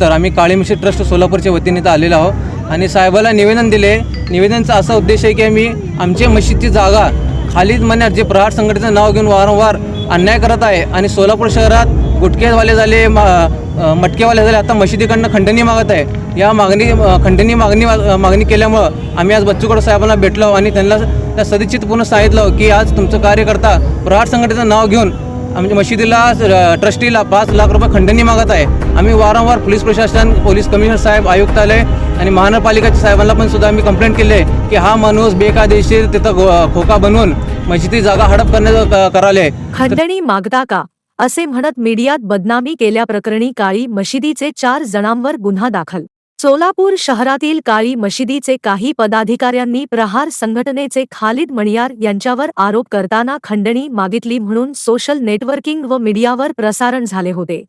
तर आम्ही काळी मिश्री ट्रस्ट सोलापूरच्या वतीने इथं आलेलो आहोत. आणि साहेबाला निवेदन दिले. निवेदनचा असा उद्देश आहे की आम्ही आमच्या मशीदची जागा खालीद म्हणण्यात जे प्रहार संघटनेचं नाव घेऊन वारंवार अन्याय करत आहे आणि सोलापूर शहरात गुटखेवाले झाले मटकेवाले झाले आता मशिदीकडनं खंडणी मागत आहे. या मागणी खंडणी मागणी मागणी केल्यामुळं आम्ही आज बच्चूकडे साहेबांना भेटलो आणि त्यांना त्या सदिच्छितपूर्ण सांगितलं की आज तुमचं कार्यकर्ता प्रहार संघटनेचं नाव घेऊन आमच्या मशिदीला ट्रस्टीला पाच लाख रुपये खंडणी मागत आहे. आम्ही वारंवार पोलीस प्रशासन पोलीस कमिशनर साहेब आयुक्तालय आणि महानगरपालिकेच्या साहेबांना पण सुद्धा आम्ही कंप्लेंट केली आहे की हा माणूस बेकायदेशीर तिथं खोका बनवून मशिदी जागा हडप करण्याचं कराले खंडणी मागता का? असे म्हणत मीडियात बदनामी केल्याप्रकरणी काळी मशिदीचे चार जणांवर गुन्हा दाखल. सोलापूर शहरातील काळी मशिदीचे काही पदाधिकाऱ्यांनी प्रहार संघटनेचे खालिद मणियार यांच्यावर आरोप करताना खंडणी मागितली म्हणून सोशल नेटवर्किंग व मीडियावर प्रसारण झाले होते.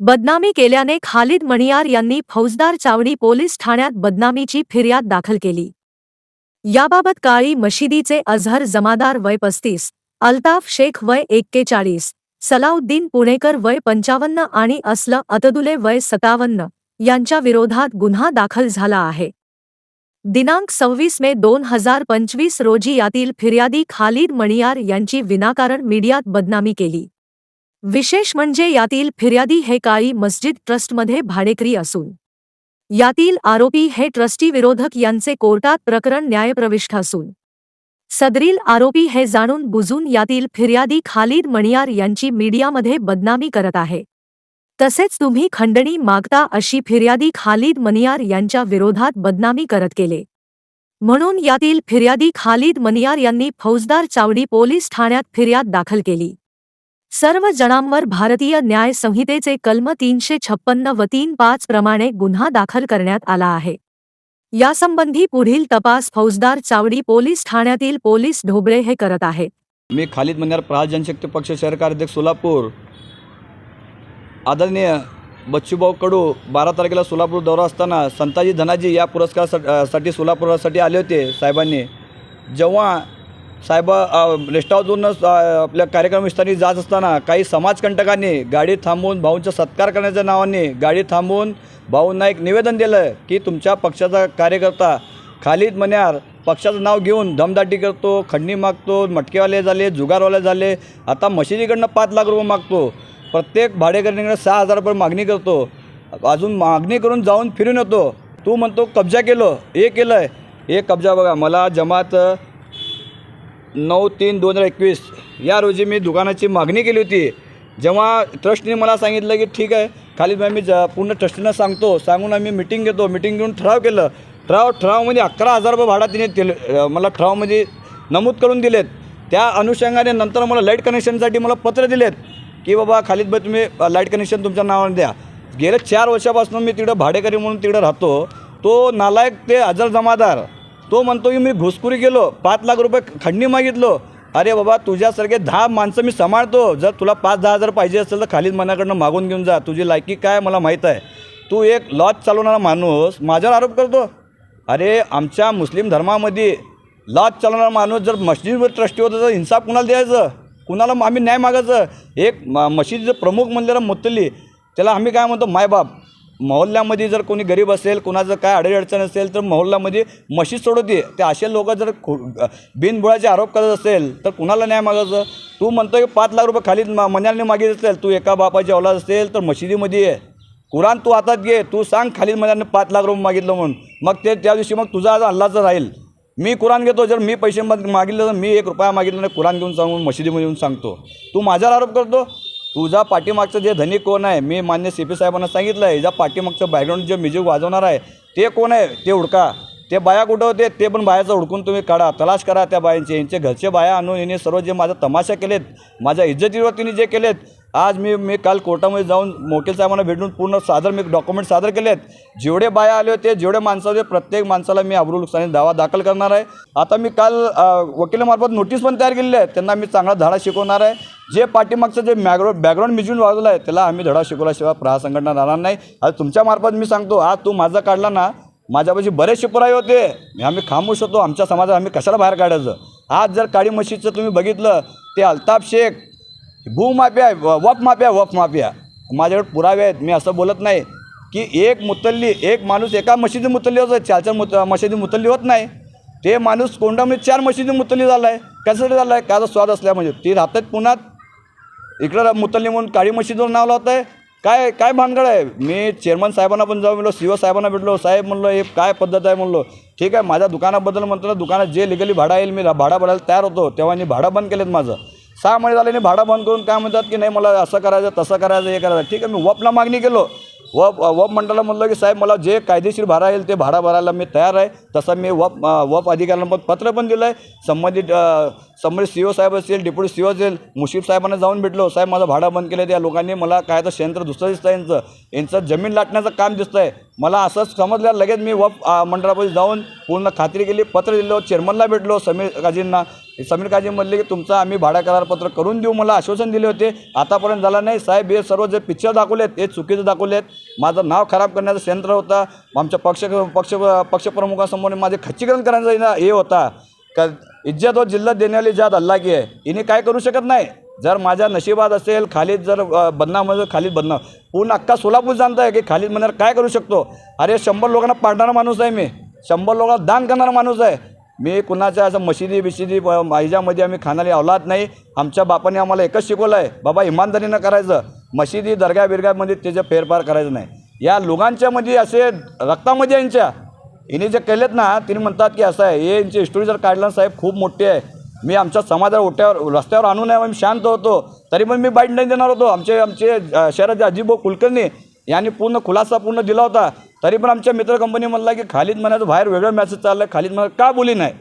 बदनामी केल्याने खालिद मणियार यांनी फौजदार चावडी पोलीस ठाण्यात बदनामीची फिर्याद दाखल केली. याबाबत काळी मशिदीचे अझहर जमादार वय पस्तीस अल्ताफ शेख वय एक्केचाळीस सलाउद्दीन पुणेकर वय पंचावन्न आणि असल अतदुले वय सत्तावन्न यांच्या विरोधात गुन्हा दाखल झाला आहे. दिनांक सव्वीस मे दोन हजार पंचवीस रोजी यातील फिर्यादी खालिद मणियार यांची विनाकारण मीडियात बदनामी केली. विशेष म्हणजे यातील फिर्यादी हे काळी मस्जिद ट्रस्टमध्ये भाडेकरी असून. यातील आरोपी हे ट्रस्टी विरोधक यांचे कोर्टात प्रकरण न्यायप्रविष्ट असून. सदरील आरोपी हे जाणून बुजून यातील फिर्यादी खालिद मणियार यांची मीडियामध्ये बदनामी करत आहे. तसेच तुम्ही खंडणी मागता अशी फिर्यादी खालिद मनियार यांच्या विरोधात बदनामी करत केले. म्हणून यातील फिर्यादी खालिद मनियार यांनी फौजदार चावडी पोलीस ठाण्यात फिर्याद दाखल केली. सर्व जणांवर भारतीय न्याय संहितेचे कलम तीनशे छप्पन्न व तीन पाच प्रमाणे गुन्हा दाखल करण्यात आला आहे. यासंबंधी पुढील तपास फौजदार चावडी पोलीस ठाण्यातील पोलीस ढोबळे हे करत आहेत. मी खालिद मन्यार प्रहार जनशक्ती पक्ष शहर कार्याध्यक्ष सोलापूर. आदरणीय बच्चूभाऊ कडू बारा तारखेला सोलापूर दौरा असताना संताजी धनाजी या पुरस्कारासाठी साठी आले होते साहेबांनी. जेव्हा साहेब रेस्ट हाऊसवरून आपल्या कार्यक्रमस्थानी जात असताना काही समाजकंटकांनी गाडी थांबवून भाऊंचा सत्कार करण्याच्या नावाने गाडी थांबवून भाऊंना एक निवेदन दिलं की तुमच्या पक्षाचा कार्यकर्ता खालिद मन्यार पक्षाचं नाव घेऊन दमदाटी करतो खंडणी मागतो मटकेवाले झाले जुगारवाले झाले आता मशिदीकडनं पाच लाख रुपये मागतो. प्रत्येक भाडेकरणीकडे सहा हजार रुपये मागणी करतो. अजून मागणी करून जाऊन फिरून येतो. तू म्हणतो कब्जा केलो हे केलं आहे हे कब्जा बघा मला जमात नऊ तीन दोन हजार एकवीस. या रोजी मी दुकानाची मागणी केली होती. जेव्हा ट्रस्टने मला सांगितलं की ठीक आहे खाली मी ज पूर्ण ट्रस्टीनं सांगतो सांगून आम्ही मिटिंग घेतो. मिटिंग घेऊन ठराव केलं. ठराव ठरावमध्ये अकरा हजार रुपये भाडा तिने दिले मला ठरावमध्ये नमूद करून दिलेत. त्या अनुषंगाने नंतर मला लाइट कनेक्शनसाठी मला पत्र दिलेत की बाबा खालीद भाई तुम्ही लाइट कनेक्शन तुमच्या नावाने द्या. गेल्या चार वर्षापासून मी तिकडं भाडेकरी म्हणून तिकडं राहतो. तो नालायक ते अजर जमादार तो म्हणतो की मी घुसखोरी केलो पाच लाख रुपये खंडणी मागितलो. अरे बाबा तुझ्यासारखे दहा माणसं मी सांभाळतो. जर तुला पाच दहा हजार पाहिजे असेल तर खालीद मनाकडनं मागून घेऊन जा. तुझी लायकी काय मला माहीत आहे. तू एक लॉज चालवणारा माणूस माझ्यावर आरोप करतो. अरे आमच्या मुस्लिम धर्मामध्ये लॉज चालवणारा माणूस जर मस्जिदवर ट्रस्टी होतं तर हिंसा कुणाला द्यायचं? कुणाला आम्ही न्याय मागायचं? एक म मशीदचं प्रमुख म्हणलेलं मुत्तली त्याला आम्ही काय म्हणतो? मायबाप. मोहल्ल्यामध्ये जर कोणी गरीब असेल कुणाचं काय अडचण असेल तर मोहल्ल्यामध्ये मशीद सोडवते. ते असे लोक जर खो बिनबुळाचे आरोप करत असेल तर कुणाला न्याय मागायचं? तू म्हणतो की पाच लाख रुपये खाली मन्याने मागित असेल तू एका बापाची औलाद असेल तर मशिदीमध्ये ये. कुराण तू हातात घे. तू सांग खालीद मन्याने पाच लाख रुपये मागितलं म्हणून. मग ते त्या दिवशी मग तुझा आज अल्लाचं राहील. मी कुराण घेतो जर मी पैसे मागितलं तर मी एक रुपया मागितला नाही कुराण घेऊन सांगून मशिदीमध्ये येऊन सांगतो. तू माझ्यावर आरोप करतो? तुझा पाठीमागचं जे धनी कोण आहे मी मान्य सी पी साहेबांना सांगितलं आहे ज्या पाठीमागचं बॅकग्राऊंड जे म्युझिक वाजवणार आहे ते कोण आहे? ते उडका ते बाया कुठं होते? ते पण बायाचं उडकून तुम्ही काढा तलाश करा त्या बायांचे. यांचे घरचे बाया आणून यांनी सर्व जे माझा तमाशा केलेत माझ्या इज्जतीवर तिने जे केलेत आज मी मी काल कोर्टामध्ये जाऊन मोकेल साहेबांना भेटून पूर्ण सादर मी डॉक्युमेंट सादर केले आहेत. जेवढे बाया आले होते जेवढे माणसं होते प्रत्येक माणसाला मी अब्रू नुकसानी दावा दाखल करणार आहे. आता मी काल वकिलामार्फत नोटीस पण तयार केलेली आहे. त्यांना मी चांगला धडा शिकवणार आहे. जे पाठीमागचं जे मॅग्रो बॅकग्राऊंड मिजून वाजवलं आहे त्याला आम्ही धडा शिकवल्याशिवाय प्रहा संघटना राहणार नाही. आज तुमच्यामार्फत मी सांगतो आज तू माझा काढला ना माझ्यापाशी बरेचसे पुरावे होते. आम्ही खामोश होतो. आमच्या समाजात आम्ही कशाला बाहेर काढायचं? आज जर काळी मशीदचं तुम्ही बघितलं ते अल्ताफ शेख भूमाफिया आहे व- माफिया वफ माफिया. माझ्याकडे पुरावे आहेत. मी असं बोलत नाही की एक मुतल्ली एक माणूस एका मशिदी मुतल्ली होत चार चार मुत मशिदी मुतल्ली होत नाही. ते माणूस कोंडामध्ये म्हणजे चार मशिदी मुतल्ली झाला आहे कशासाठी झाला आहे का स्वाद असल्या म्हणजे. ती राहतात पुण्यात. इकडं मुतल्ली म्हणून काळी मशिदीवर नाव लावत आहे काय काय भानगड आहे? मी चेअरमन साहेबांना पण जाऊन म्हणलो सी ओ साहेबांना भेटलो साहेब म्हणलो हे काय पद्धत आहे म्हणलो. ठीक आहे माझ्या दुकानाबद्दल म्हणतो दुकानात जे लिगली भाडा येईल मी भाडा भरायला तयार होतो. तेव्हा मी भाडं बंद केलेत माझं. सहा महिने झाले आणि भाडं बंद करून काय म्हणतात की नाही मला असं करायचं तसं करायचं हे करायचं. ठीक आहे मी वपला मागणी केलो. वप वप मंडळाला म्हणलं की साहेब मला जे कायदेशीर भाडा येईल ते भाडा भरायला मी तयार आहे. तसं मी वप वप अधिकाऱ्यांना पण पत्र पण दिलं आहे संबंधित संबंधित सी ओ साहेब असतील डेप्युटी सी ओ असेल मुशीफ साहेबांना जाऊन भेटलो. साहेब माझं भाडं बंद केलं त्या लोकांनी. मला काय तर शयंत्र दुसरं दिसतं यांचं. यांचं जमीन लाटण्याचं काम दिसतं आहे मला असंच समजलं लगेच मी वप अं, मंडळापाशी जाऊन पूर्ण खात्री केली पत्र दिलं चेअरमनला भेटलो समीर काजींना. समीर काजी म्हणले की तुमचं आम्ही भाडा करारपत्र करून देऊ मला आश्वासन दिले होते. आतापर्यंत झालं नाही. साहेब हे सर्व जे पिक्चर दाखवलेत हे दाखवले दाखवलेत. माझं नाव खराब करण्याचा यंत्र होता. आमच्या पक्ष पक्ष पक्षप्रमुखासमोर माझे खच्चीकरण करण्याचा हे होता. का इज्जत व जिल्हा देण्यावाली जात अल्लाह की आहे. हिने काय करू शकत नाही. जर माझ्या नशिबात असेल खालीद जर बदनाम असेल खालीद बदनाम. पूर्ण अख्खा सोलापूर जाणत आहे की खालीद म्हणणार काय करू शकतो? अरे शंभर लोकांना पाडणारा माणूस आहे मी. शंभर लोकांना दान करणारा माणूस आहे. मी कुणाच्या असं मशिदी बिशिदी माहिजामध्ये आम्ही खाणारी अवलाद नाही. आमच्या बापाने आम्हाला एकच शिकवलं आहे बाबा इमानदारीनं करायचं. मशिदी दर्गा बिरगामध्ये त्याचं फेरफार करायचं नाही. या लोकांच्यामध्ये असे रक्तामध्ये यांच्या हिने जे केलेत ना तिने म्हणतात की असं आहे हे यांची हिस्टोरी जर काढलं साहेब खूप मोठी आहे. मी आमच्या समाजावर ओट्यावर रस्त्यावर आणून आहे मी शांत होतो. तरी पण मी बाईट नाही देणार होतो. आमचे आमचे शहराचे अजिबो कुलकर्णी यांनी पूर्ण खुलासा पूर्ण दिला होता. तरी पण आमच्या मित्र कंपनी म्हणला की खालीद म्हणायचं बाहेर वेगळं मॅसेज चाललं खालीद म्हणा का बोली नाही?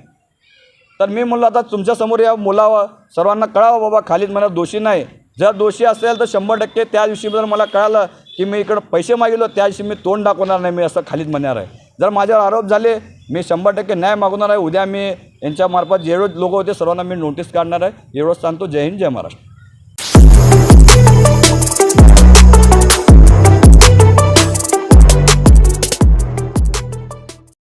तर मी म्हणलो आता तुमच्यासमोर या बोलावं सर्वांना कळावं बाबा खालीद म्हणा दोषी नाही. जर दोषी असेल तर शंभर टक्के त्या दिवशी जर मला कळालं की मी इकडं पैसे मागितलो त्या दिवशी मी तोंड दाखवणार नाही मी असं खालीद म्हणणार आहे. जर माझ्यावर आरोप झाले मी शंभर टक्के न्याय मागवणार आहे. उद्या मी यांच्यामार्फत जेवढे लोक होते सर्वांना मी नोटीस काढणार आहे. एवढंच सांगतो. जय हिंद जय महाराष्ट्र.